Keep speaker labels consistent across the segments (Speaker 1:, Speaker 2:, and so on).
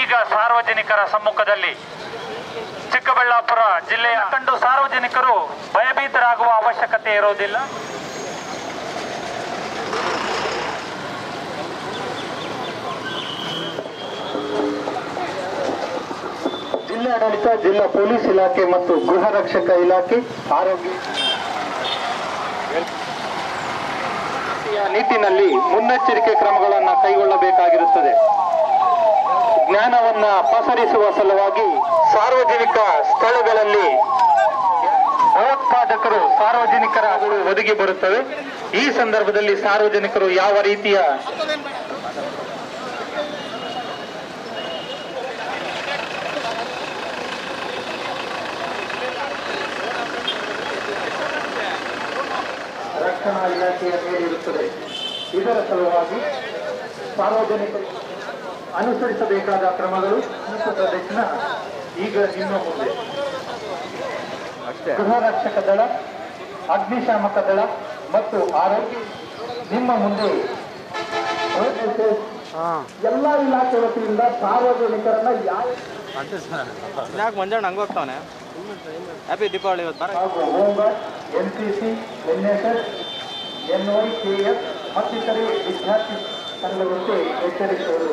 Speaker 1: ಈಗ ಸಾರ್ವಜನಿಕರ ಸಮ್ಮುಖದಲ್ಲಿ ಚಿಕ್ಕಬಳ್ಳಾಪುರ ಜಿಲ್ಲೆಯ ಕಂಡು ಸಾರ್ವಜನಿಕರು ಭಯಭೀತರಾಗುವ ಅವಶ್ಯಕತೆ ಇರೋದಿಲ್ಲ
Speaker 2: ಜಿಲ್ಲಾಡಳಿತ, ಜಿಲ್ಲಾ ಪೊಲೀಸ್ ಇಲಾಖೆ ಮತ್ತು ಗೃಹ ರಕ್ಷಕ ಇಲಾಖೆ ಆರೋಗ್ಯ ನಿಟ್ಟಿನಲ್ಲಿ ಮುನ್ನೆಚ್ಚರಿಕೆ ಕ್ರಮಗಳನ್ನು ಕೈಗೊಳ್ಳಬೇಕಾಗಿರುತ್ತದೆ. ಜ್ಞಾನವನ್ನ ಪಸರಿಸುವ ಸಲುವಾಗಿ ಸಾರ್ವಜನಿಕ ಸ್ಥಳಗಳಲ್ಲಿ ಭಯೋತ್ಪಾದಕರು ಸಾರ್ವಜನಿಕರ ಒದಗಿ ಬರುತ್ತವೆ. ಈ ಸಂದರ್ಭದಲ್ಲಿ ಸಾರ್ವಜನಿಕರು ಯಾವ ರೀತಿಯ ರಕ್ಷಣಾ ಇಲಾಖೆಯ ಮೇಲಿರುತ್ತದೆ. ಇದರ ಸಲುವಾಗಿ ಸಾರ್ವಜನಿಕರು ಅನುಸರಿಸಬೇಕಾದ ಕ್ರಮಗಳು ಪ್ರದರ್ಶನ ಈಗ ನಿಮ್ಮ ಮುಂದೆ. ಗೃಹ ರಕ್ಷಕ ದಳ ಅಗ್ನಿಶಾಮಕ ದಳ ಮತ್ತು ಆರೋಗ್ಯ ನಿಮ್ಮ ಮುಂದೆ. ಎಲ್ಲ ಇಲಾಖೆ ವತಿಯಿಂದ ಸಾರ್ವಜನಿಕರನ್ನ ಯಾವ
Speaker 3: ಯಾಕೆ ಮಂಜಣ್ಣ ಹಂಗ ಹೋಗ್ತಾವನೆ. Happy Deepavali C N
Speaker 2: S home guard N Y K S ಮತ್ತಿತರೆ ವಿದ್ಯಾರ್ಥಿ ಸಂಘದಂತೆ ಎಚ್ಚರಿಸುವರು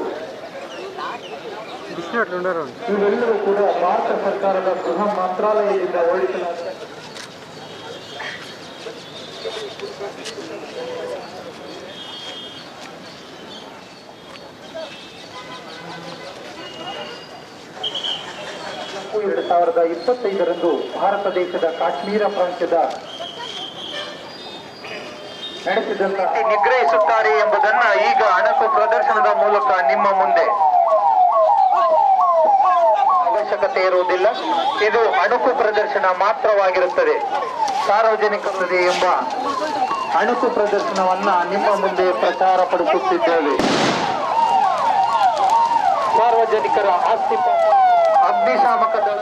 Speaker 2: ಇವೆಲ್ಲವೂ ಕೂಡ ಭಾರತ ಸರ್ಕಾರದ ಗೃಹ ಮಂತ್ರಾಲಯದಿಂದ ಹೊರಡಿಸಲಾಗಿದೆ ಎರಡು ಸಾವಿರದ ಇಪ್ಪತ್ತೈದರಂದು ಭಾರತ ದೇಶದ ಕಾಶ್ಮೀರ ಪ್ರಾಂತ್ಯದ ನಡೆಸಿದಂತ ನಿಗ್ರಹಿಸುತ್ತಾರೆ ಎಂಬುದನ್ನ ಈಗ ಅಣಕು ಪ್ರದರ್ಶನದ ಮೂಲಕ ನಿಮ್ಮ ಮುಂದೆ. ಅವಶ್ಯಕತೆ ಇರುವುದಿಲ್ಲ. ಇದು ಅಣುಕು ಪ್ರದರ್ಶನ ಮಾತ್ರವಾಗಿರುತ್ತದೆ. ಸಾರ್ವಜನಿಕರದೇ ಎಂಬ ಅಣುಕು ಪ್ರದರ್ಶನವನ್ನ ನಿಮ್ಮ ಮುಂದೆ ಪ್ರಚಾರ ಪಡಿಸುತ್ತಿದ್ದೇವೆ. ಸಾರ್ವಜನಿಕರ ಆಸ್ತಿ ಅಗ್ನಿಶಾಮಕ ದಳ.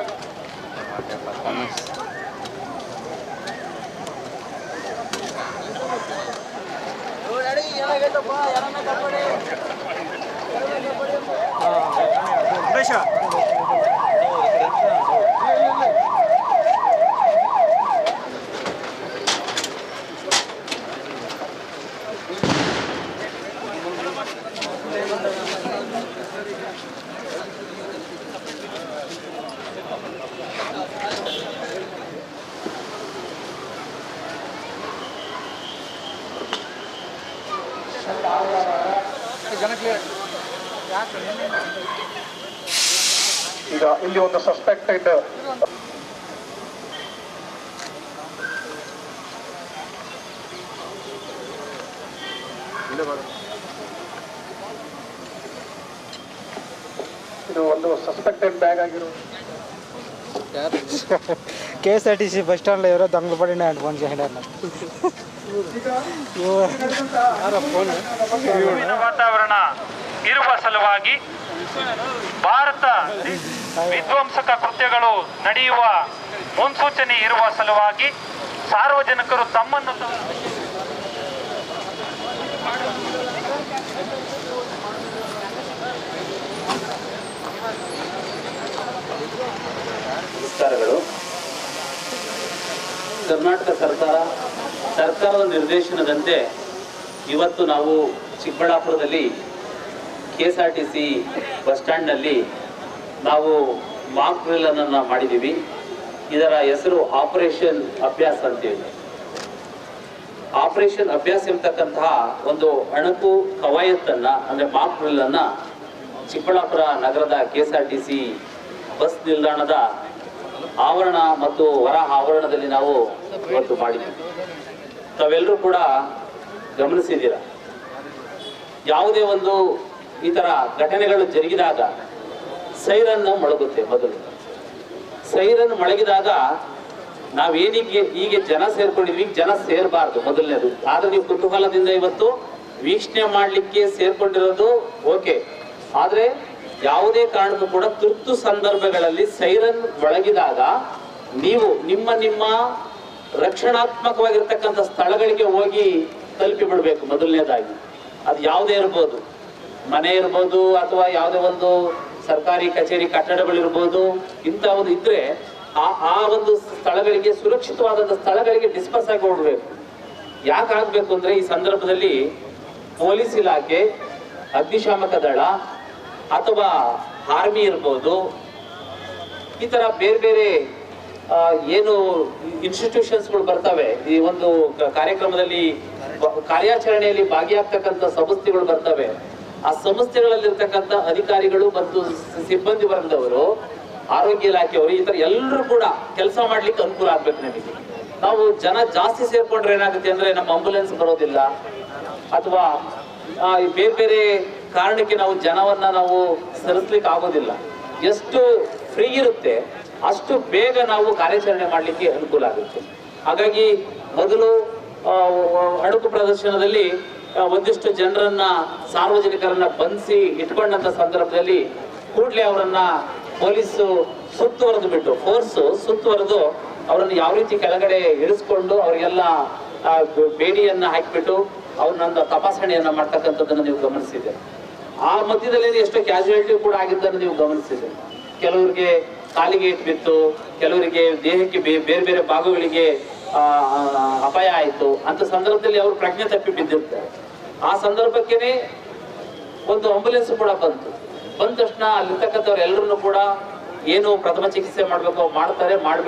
Speaker 2: ಈಗ ಇಲ್ಲಿ ಒಂದು ಸಸ್ಪೆಕ್ಟೆಡ್ ಇದು. ಒಂದು ಸಸ್ಪೆಕ್ಟೆಡ್ ಬ್ಯಾಗ್ ಆಗಿರೋ
Speaker 4: KSRTC R T bus stand ಇರೋ ದಂಗಲ್ಪಡಿನ ಆ್ಯಂಡ್
Speaker 1: ಫೋನ್ ವಾತಾವರಣ ಇರುವ ಸಲುವಾಗಿ ಭಾರತ ವಿಧ್ವಂಸಕ ಕೃತ್ಯಗಳು ನಡೆಯುವ ಮುನ್ಸೂಚನೆ ಇರುವ ಸಲುವಾಗಿ ಸಾರ್ವಜನಿಕರು ತಮ್ಮನ್ನು
Speaker 5: ಕರ್ನಾಟಕ ಸರ್ಕಾರ ಸರ್ಕಾರದ ನಿರ್ದೇಶನದಂತೆ ಇವತ್ತು ನಾವು ಚಿಕ್ಕಬಳ್ಳಾಪುರದಲ್ಲಿ K S R T C bus ಸ್ಟ್ಯಾಂಡ್ನಲ್ಲಿ ನಾವು ಮಾಕ್ ಡ್ರಿಲ್ಲನ್ನು ಮಾಡಿದ್ದೀವಿ. ಇದರ ಹೆಸರು ಆಪರೇಷನ್ ಅಭ್ಯಾಸ ಅಂತೇಳಿ. ಆಪರೇಷನ್ ಅಭ್ಯಾಸ ಎಂಬತಕ್ಕಂತಹ ಒಂದು ಅಣಕು ಕವಾಯತ್ತನ್ನು, ಅಂದರೆ ಮಾಕ್ ಡ್ರಿಲ್ಲನ್ನು ಚಿಕ್ಕಬಳ್ಳಾಪುರ ನಗರದ K S R T C bus ನಿಲ್ದಾಣದ ಆವರಣ ಮತ್ತು ಹೊರ ಆವರಣದಲ್ಲಿ ನಾವು ಇವತ್ತು ಮಾಡಿದ್ದೀವಿ ತಾವೆಲ್ಲರೂ ಕೂಡ ಗಮನಿಸಿದ್ದೀರ? ಯಾವುದೇ ಒಂದು ಈ ತರ ಘಟನೆಗಳು ಜರುಗಿದಾಗ ಸೈರನ್ ಮೊಳಗುತ್ತೆ ಮೊದಲು. ಸೈರನ್ ಮೊಳಗಿದಾಗ ನಾವೇನಿಗೆ ಹೀಗೆ ಜನ ಸೇರ್ಕೊಂಡಿದ್ವಿ, ಜನ ಸೇರಬಾರ್ದು ಮೊದಲನೇದು. ಆದ್ರೆ ನೀವು ಕುತೂಹಲದಿಂದ ಇವತ್ತು ವೀಕ್ಷಣೆ ಮಾಡ್ಲಿಕ್ಕೆ ಸೇರ್ಕೊಂಡಿರೋದು, ಓಕೆ. ಆದ್ರೆ ಯಾವುದೇ ಕಾರಣಕ್ಕೂ ಕೂಡ ತುರ್ತು ಸಂದರ್ಭಗಳಲ್ಲಿ ಸೈರನ್ ಒಳಗಿದಾಗ ನೀವು ನಿಮ್ಮ ನಿಮ್ಮ ರಕ್ಷಣಾತ್ಮಕವಾಗಿರ್ತಕ್ಕಂಥ ಸ್ಥಳಗಳಿಗೆ ಹೋಗಿ ತಲುಪಿ ಬಿಡಬೇಕು ಮೊದಲನೇದಾಗಿ. ಅದು ಯಾವುದೇ ಇರ್ಬೋದು. ಮನೆ ಇರ್ಬೋದು ಅಥವಾ ಯಾವುದೇ ಒಂದು ಸರ್ಕಾರಿ ಕಚೇರಿ ಕಟ್ಟಡಗಳಿರ್ಬೋದು ಇಂಥ ಒಂದು ಇದ್ರೆ ಆ ಆ ಒಂದು ಸ್ಥಳಗಳಿಗೆ, ಸುರಕ್ಷಿತವಾದಂಥ ಸ್ಥಳಗಳಿಗೆ ಡಿಸ್ಪಸ್ ಆಗಿ ಹೋಗ್ಬೇಕು. ಯಾಕಾಗಬೇಕು ಅಂದ್ರೆ ಈ ಸಂದರ್ಭದಲ್ಲಿ ಪೊಲೀಸ್ ಇಲಾಖೆ, ಅಗ್ನಿಶಾಮಕ ದಳ ಅಥವಾ ಆರ್ಮಿ ಇರ್ಬೋದು, ಈ ತರ ಬೇರೆ ಬೇರೆ ಏನು ಇನ್ಸ್ಟಿಟ್ಯೂಷನ್ಸ್ಗಳು ಬರ್ತವೆ. ಈ ಒಂದು ಕಾರ್ಯಕ್ರಮದಲ್ಲಿ ಕಾರ್ಯಾಚರಣೆಯಲ್ಲಿ ಭಾಗಿಯಾಗ್ತಕ್ಕಂಥ ಸಂಸ್ಥೆಗಳು ಬರ್ತವೆ. ಆ ಸಂಸ್ಥೆಗಳಲ್ಲಿರ್ತಕ್ಕಂಥ ಅಧಿಕಾರಿಗಳು ಮತ್ತು ಸಿಬ್ಬಂದಿ ವರ್ಗದವರು, ಆರೋಗ್ಯ ಇಲಾಖೆಯವರು, ಈ ತರ ಎಲ್ಲರೂ ಕೂಡ ಕೆಲಸ ಮಾಡ್ಲಿಕ್ಕೆ ಅನುಕೂಲ ಆಗ್ಬೇಕು ನಮಗೆ. ನಾವು ಜನ ಜಾಸ್ತಿ ಸೇರ್ಕೊಂಡ್ರೆ ಏನಾಗುತ್ತೆ ಅಂದ್ರೆ ನಮ್ಮ ಆಂಬುಲೆನ್ಸ್ ಬರೋದಿಲ್ಲ, ಅಥವಾ ಈ ಬೇರೆ ಬೇರೆ ಕಾರಣಕ್ಕೆ ನಾವು ಜನವನ್ನ ನಾವು ಸರಿಸ್ಲಿಕ್ಕೆ ಆಗೋದಿಲ್ಲ. ಎಷ್ಟು ಫ್ರೀ ಇರುತ್ತೆ, ಅಷ್ಟು ಬೇಗ ನಾವು ಕಾರ್ಯಾಚರಣೆ ಮಾಡಲಿಕ್ಕೆ ಅನುಕೂಲ ಆಗುತ್ತೆ. ಹಾಗಾಗಿ ಮೊದಲು ಅಣುಕು ಪ್ರದರ್ಶನದಲ್ಲಿ ಒಂದಿಷ್ಟು ಜನರನ್ನ, ಸಾರ್ವಜನಿಕರನ್ನ ಬಂಧಿಸಿ ಇಟ್ಕೊಂಡಂತ ಸಂದರ್ಭದಲ್ಲಿ ಕೂಡಲೇ ಅವರನ್ನ ಪೊಲೀಸು ಸುತ್ತುವರೆದು ಬಿಟ್ಟು ಫೋರ್ಸ್ ಸುತ್ತುವರೆದು ಅವರನ್ನು ಯಾವ ರೀತಿ ಕೆಳಗಡೆ ಇಳಿಸ್ಕೊಂಡು ಅವರಿಗೆಲ್ಲ ಬೇಡಿಯನ್ನ ಹಾಕಿಬಿಟ್ಟು ಅವ್ರನ್ನ ತಪಾಸಣೆಯನ್ನ ಮಾಡ್ತಕ್ಕಂಥದ್ದನ್ನು ನೀವು ಗಮನಿಸಿದೆ. ಆ ಮಧ್ಯದಲ್ಲಿ ಎಷ್ಟೋ ಕ್ಯಾಶುಯಾಲಿಟಿ ಕೂಡ ಆಗಿದ್ದನ್ನು ನೀವು ಗಮನಿಸಿದೆ. ಕೆಲವರಿಗೆ ಕಾಲಿಗೆ ಬಿತ್ತು, ಕೆಲವರಿಗೆ ದೇಹಕ್ಕೆ ಬೇರೆ ಬೇರೆ ಭಾಗಗಳಿಗೆ ಅಪಾಯ ಆಯಿತು. ಅಂತ ಸಂದರ್ಭದಲ್ಲಿ ಅವರು ಪ್ರಜ್ಞೆ ತಪ್ಪಿ ಬಿದ್ದಿರ್ತಾರೆ. ಆ ಸಂದರ್ಭಕ್ಕೇನೆ ಒಂದು ಆಂಬುಲೆನ್ಸ್ ಕೂಡ ಬಂತು. ಬಂದ ತಕ್ಷಣ ಅಲ್ಲಿರ್ತಕ್ಕಂಥವ್ರು ಎಲ್ಲರನ್ನು ಕೂಡ ಏನು ಪ್ರಥಮ ಚಿಕಿತ್ಸೆ ಮಾಡ್ಬೇಕು ಮಾಡ್ತಾರೆ ಮಾಡ್ಬಿಟ್ಟು